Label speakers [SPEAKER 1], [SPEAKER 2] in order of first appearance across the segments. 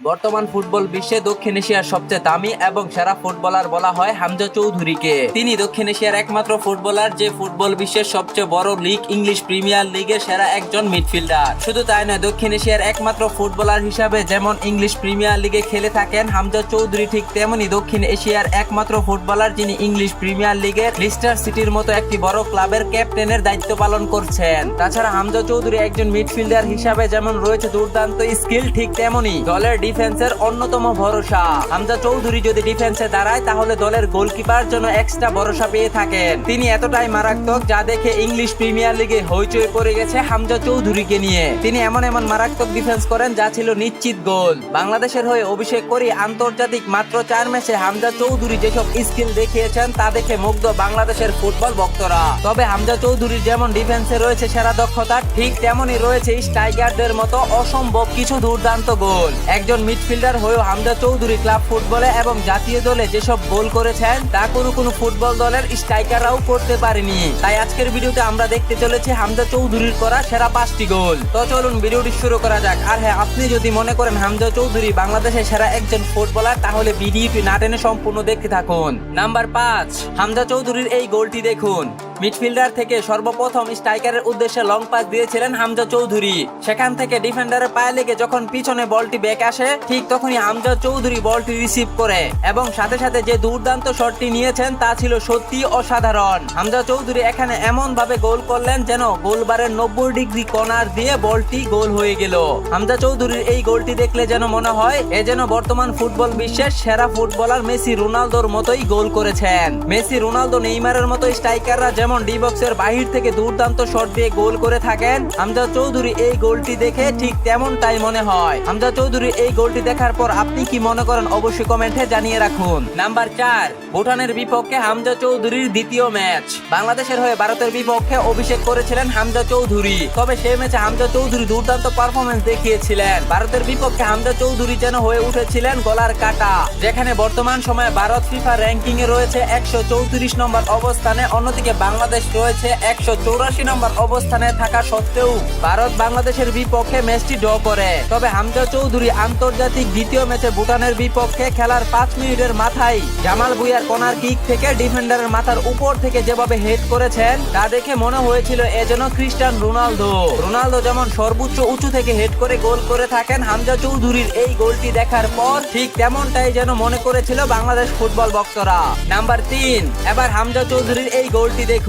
[SPEAKER 1] বর্তমান ফুটবল বিশ্বে দক্ষিণ এশিয়ার সবচেয়ে দামি এবং সেরা ফুটবলার বলা হয় হামজা চৌধুরীকে। তিনি দক্ষিণ এশিয়ার একমাত্র ফুটবলার যে ফুটবল বিশ্বের সবচেয়ে বড় লিগ, ইংলিশ প্রিমিয়ার লিগের সেরা একজন মিডফিল্ডার। শুধু তাই নয়, দক্ষিণ এশিয়ার একমাত্র ফুটবলার হিসাবে যেমন ইংলিশ প্রিমিয়ার লিগে খেলে থাকেন হামজা চৌধুরী, ঠিক তেমনি দক্ষিণ এশিয়ার একমাত্র ফুটবলার যিনি ইংলিশ প্রিমিয়ার লিগের লিস্টার সিটির মতো একটি বড় ক্লাবের ক্যাপ্টেনের দায়িত্ব পালন করছেন। তাছাড়া হামজা চৌধুরী একজন মিডফিল্ডার হিসাবে যেমন রয়েছে দুর্দান্ত স্কিল, ঠিক তেমনি দলের ডিফেন্সের অন্যতম ভরসা। হামজা চৌধুরী যদি ডিফেন্সে দাঁড়ায়, তাহলে দলের গোলকিপার জন্য এক্সট্রা ভরসা পেয়ে থাকেন। তিনি এতটাই মারাত্মক যা দেখে ইংলিশ প্রিমিয়ার লিগে হইচই পড়ে গেছে হামজা চৌধুরীকে নিয়ে। তিনি এমন এমন মারাত্মক ডিফেন্স করেন যা ছিল নিশ্চিত গোল। বাংলাদেশের হয়ে অভিষেক করি আন্তর্জাতিক মাত্র চার ম্যাচে হামজা চৌধুরী যেসব স্কিল দেখিয়েছেন, তা দেখে মুগ্ধ বাংলাদেশের ফুটবল ভক্তরা। তবে হামজা চৌধুরীর যেমন ডিফেন্সে রয়েছে সেরা দক্ষতা, ঠিক তেমনই রয়েছে স্ট্রাইকারদের মতো অসম্ভব কিছু দুর্দান্ত গোল। একজন মিডফিল্ডার হয়েও হামজা চৌধুরী ক্লাব ফুটবলে এবং জাতীয় দলে যেসব গোল করেছেন, তা কোনো কোনো ফুটবল দলের স্ট্রাইকাররাও করতে পারেনি। তাই আজকের ভিডিওতে আমরা দেখতে চলেছি হামজা চৌধুরীর করা সেরা পাঁচটি গোল। তো চলুন ভিডিওটি শুরু করা যাক। আর হ্যাঁ আপনি যদি মনে করেন হামজা চৌধুরী বাংলাদেশের সেরা একজন ফুটবলার তাহলে ভিডিওটি না টেনে সম্পূর্ণ দেখতে থাকুন। নাম্বার পাঁচ, হামজা চৌধুরীর এই গোলটি দেখুন। মিডফিল্ডার থেকে সর্বপ্রথম স্ট্রাইকারের উদ্দেশ্যে লং পাস দিয়েছিলেন হামজা চৌধুরী। সেখান থেকে ডিফেন্ডারের পায়ে লেগে যখন পিছনে বলটি ব্যাক আসে, ঠিক তখনই হামজা চৌধুরী বলটি রিসিভ করে এবং সাথে সাথে যে দুর্দান্ত শটটি নিয়েছেন, তা ছিল সত্যি অসাধারণ। হামজা চৌধুরী এখানে এমন ভাবে গোল করলেন যেন গোলবারের নব্বই ডিগ্রি কর্নার দিয়ে বলটি গোল হয়ে গেল। হামজা চৌধুরীর এই গোলটি দেখলে যেন মনে হয়, এ যেন বর্তমান ফুটবল বিশ্বের সেরা ফুটবলার মেসি রোনালদোর মতোই গোল করেছেন। মেসি রোনালদো নেইমারের মতো স্ট্রাইকাররা যেমন ডি বক্সের বাহির থেকে দুর্দান্ত শট দিয়ে গোল করে থাকেন, হামজা চৌধুরী এই গোলটি দেখে ঠিক তেমনটাই মনে হয়। হামজা চৌধুরী এই গোলটি দেখার পর আপনি কি মনে করেন অবশ্যই কমেন্টে জানিয়ে রাখুন। নাম্বার চার, ভুটানের বিপক্ষে হামজা চৌধুরীর দ্বিতীয় ম্যাচ। বাংলাদেশের হয়ে ভারতের বিপক্ষে অভিষেক করেছিলেন হামজা চৌধুরী। তবে সেই ম্যাচে হামজা চৌধুরী দুর্দান্ত পারফরমেন্স দেখিয়েছিলেন। ভারতের বিপক্ষে হামজা চৌধুরী যেন হয়ে উঠেছিলেন গলার কাটা। যেখানে বর্তমান সময়ে ভারত ফিফা র্যাঙ্কিং এ রয়েছে একশো চৌত্রিশ নম্বর অবস্থানে, অন্যদিকে বাংলাদেশ রয়েছে একশো চৌরাশি নম্বর অবস্থানে থাকা সত্ত্বেও ভারত বাংলাদেশের বিপক্ষে ম্যাচটি ড্র করে। তবে হামজা চৌধুরী আন্তর্জাতিক দ্বিতীয় ম্যাচে ভুটানের বিপক্ষে খেলার পাঁচ মিনিটের মাথায় জামাল ভুইয়ার কর্নার কিক থেকে ডিফেন্ডারের মাথার উপর থেকে যেভাবে হেড করেছেন, তা দেখে মনে হয়েছিল এ যেন খ্রিস্টান রোনালদো। রোনালদো যেমন সর্বোচ্চ উঁচু থেকে হেড করে গোল করে থাকেন, হামজা চৌধুরীর এই গোলটি দেখার পর ঠিক তেমনটাই যেন মনে করেছিল বাংলাদেশ ফুটবল ভক্তরা নাম্বার তিন, এবার হামজা চৌধুরীর এই গোলটি দেখুন।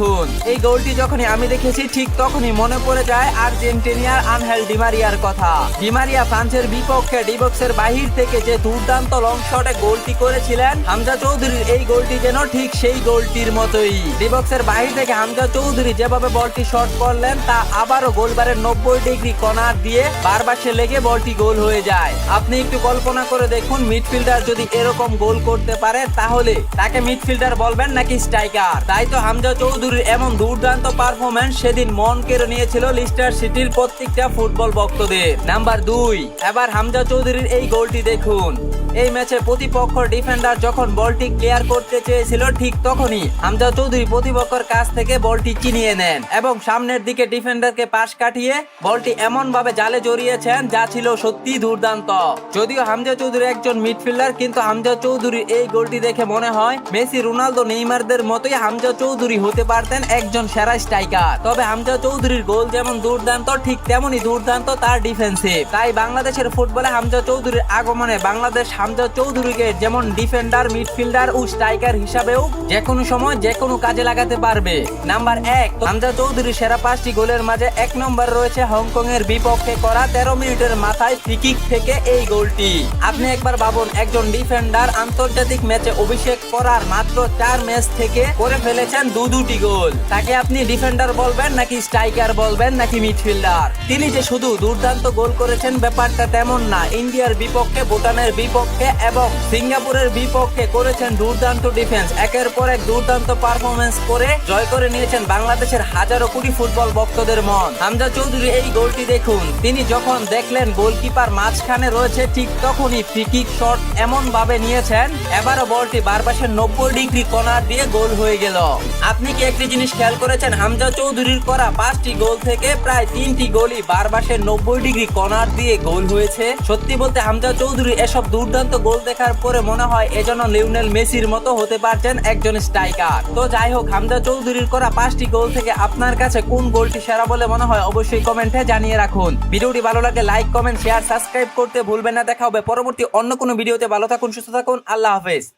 [SPEAKER 1] এই গোলটি যখনই আমি দেখেছি, ঠিক তখনই মনে পড়ে যায় আর্জেন্টিনিয়ার আনহেল ডিমারিয়ার কথা। ডিমারিয়া ফ্রান্সের বিপক্ষে ডিবক্সের বাহির থেকে যে দুর্দান্ত লং শটে গোলটি করেছিলেন, হামজা চৌধুরীর এই গোলটি যেন ঠিক সেই গোলটির মতোই। ডিবক্সের বাহির থেকে হামজা চৌধুরী যেভাবে বলটি শট করলেন, তা আবারও গোলবারের নব্বই ডিগ্রি কর্নার দিয়ে বারবার সে লেগে বলটি গোল হয়ে যায়। আপনি একটু কল্পনা করে দেখুন, মিডফিল্ডার যদি এরকম গোল করতে পারে, তাহলে তাকে মিডফিল্ডার বলবেন নাকি স্ট্রাইকার তাই তো হামজা চৌধুরীর এমন দুর্দান্ত পারফরমেন্স সেদিন মন কেড়ে নিয়েছিল লিস্টার সিটির প্রত্যেকটা ফুটবল ভক্তদের। নাম্বার দুই, এবার হামজা চৌধুরীর এই গোলটি দেখুন। এই ম্যাচে প্রতিপক্ষ ডিফেন্ডার যখন বলটি ক্লিয়ার করতে চেয়েছিল, ঠিক তখনই হামজা চৌধুরী প্রতিপক্ষের কাছ থেকে বলটি চিনিয়ে নেন এবং সামনের দিকে ডিফেন্ডারকে পাশ কাটিয়ে বলটি এমন ভাবে জালে জড়িয়েছেন যা ছিল সত্যি দুর্দান্ত। যদিও হামজা চৌধুরী একজন মিডফিল্ডার, কিন্তু হামজা চৌধুরীর এই গোলটি দেখে মনে হয় মেসি, রোনালদো, নেইমারদের মতোই হামজা চৌধুরী হতে পারতেন একজন সেরা স্ট্রাইকার। তবে হামজা চৌধুরীর গোল যেমন দুর্দান্ত, ঠিক তেমনই দুর্দান্ত তার ডিফেন্সিভ। তাই বাংলাদেশের ফুটবলে হামজা চৌধুরীর আগমনে বাংলাদেশ হামজা চৌধুরীকে যেমন ডিফেন্ডার মিডফিল্ডার ও স্ট্রাইকার হিসাবেও যে কোনো সময় যে কোনো কাজে লাগাতে পারবে। নাম্বার এক, হামজা চৌধুরীর সেরা পাঁচটি গোলের মাঝে এক নম্বর রয়েছে হংকং এর বিপক্ষে করা তেরো মিনিটের মাথায় ফ্রিকিক থেকে এই গোলটি। আপনি একবার ভাবুন, একজন ডিফেন্ডার আন্তর্জাতিক ম্যাচে অভিষেক করার মাত্র চার ম্যাচ থেকে করে ফেলেছেন দু দুটি গোল। তাকে আপনি ডিফেন্ডার বলবেন নাকি স্ট্রাইকার বলবেন নাকি মিডফিল্ডার তিনি যে শুধু দুর্দান্ত গোল করেছেন, ব্যাপারটা তেমন না। ইন্ডিয়ার বিপক্ষে ভুটানের বিপক্ষে বিপক্ষে এবং সিঙ্গাপুরের বিপক্ষে করেছেন দুর্দান্ত ডিফেন্স একের পর এক দুর্দান্ত পারফরমেন্স করে জয় করে নিয়েছেন বাংলাদেশের হাজারো কোটি ফুটবল ভক্তদের মন। হামজা চৌধুরী এই গোলটি দেখুন। তিনি যখন দেখলেন গোলকিপার মাঝখানে রয়েছে, ঠিক তখনই ফ্রিকিক শট এমন ভাবে নিয়েছেন, এবারও বলটি বারপাশের নব্বই ডিগ্রি কর্নার দিয়ে গোল হয়ে গেল। আপনি কি একটি জিনিস খেয়াল করেছেন? হামজা চৌধুরীর করা পাঁচটি গোল থেকে প্রায় তিনটি গোলই বারবাসের নব্বই ডিগ্রি কর্নার দিয়ে গোল হয়েছে। সত্যি বলতে হামজা চৌধুরী এসব দুর্দান্ত গোল দেখার পরে মনে হয় এজন্য লিওনেল মেসির মতো হতে পারছেন একজন স্ট্রাইকার। তো যাই হোক, হামজা চৌধুরীর করা পাঁচটি গোল থেকে আপনার কাছে কোন গোলটি সেরা বলে মনে হয় অবশ্যই কমেন্টে জানিয়ে রাখুন। ভিডিওটি ভালো লাগে লাইক, কমেন্ট শেয়ার সাবস্ক্রাইব করতে ভুলবেন না। দেখা হবে পরবর্তী অন্য কোনো ভিডিওতে। ভালো থাকুন, সুস্থ থাকুন। আল্লাহ হাফেজ।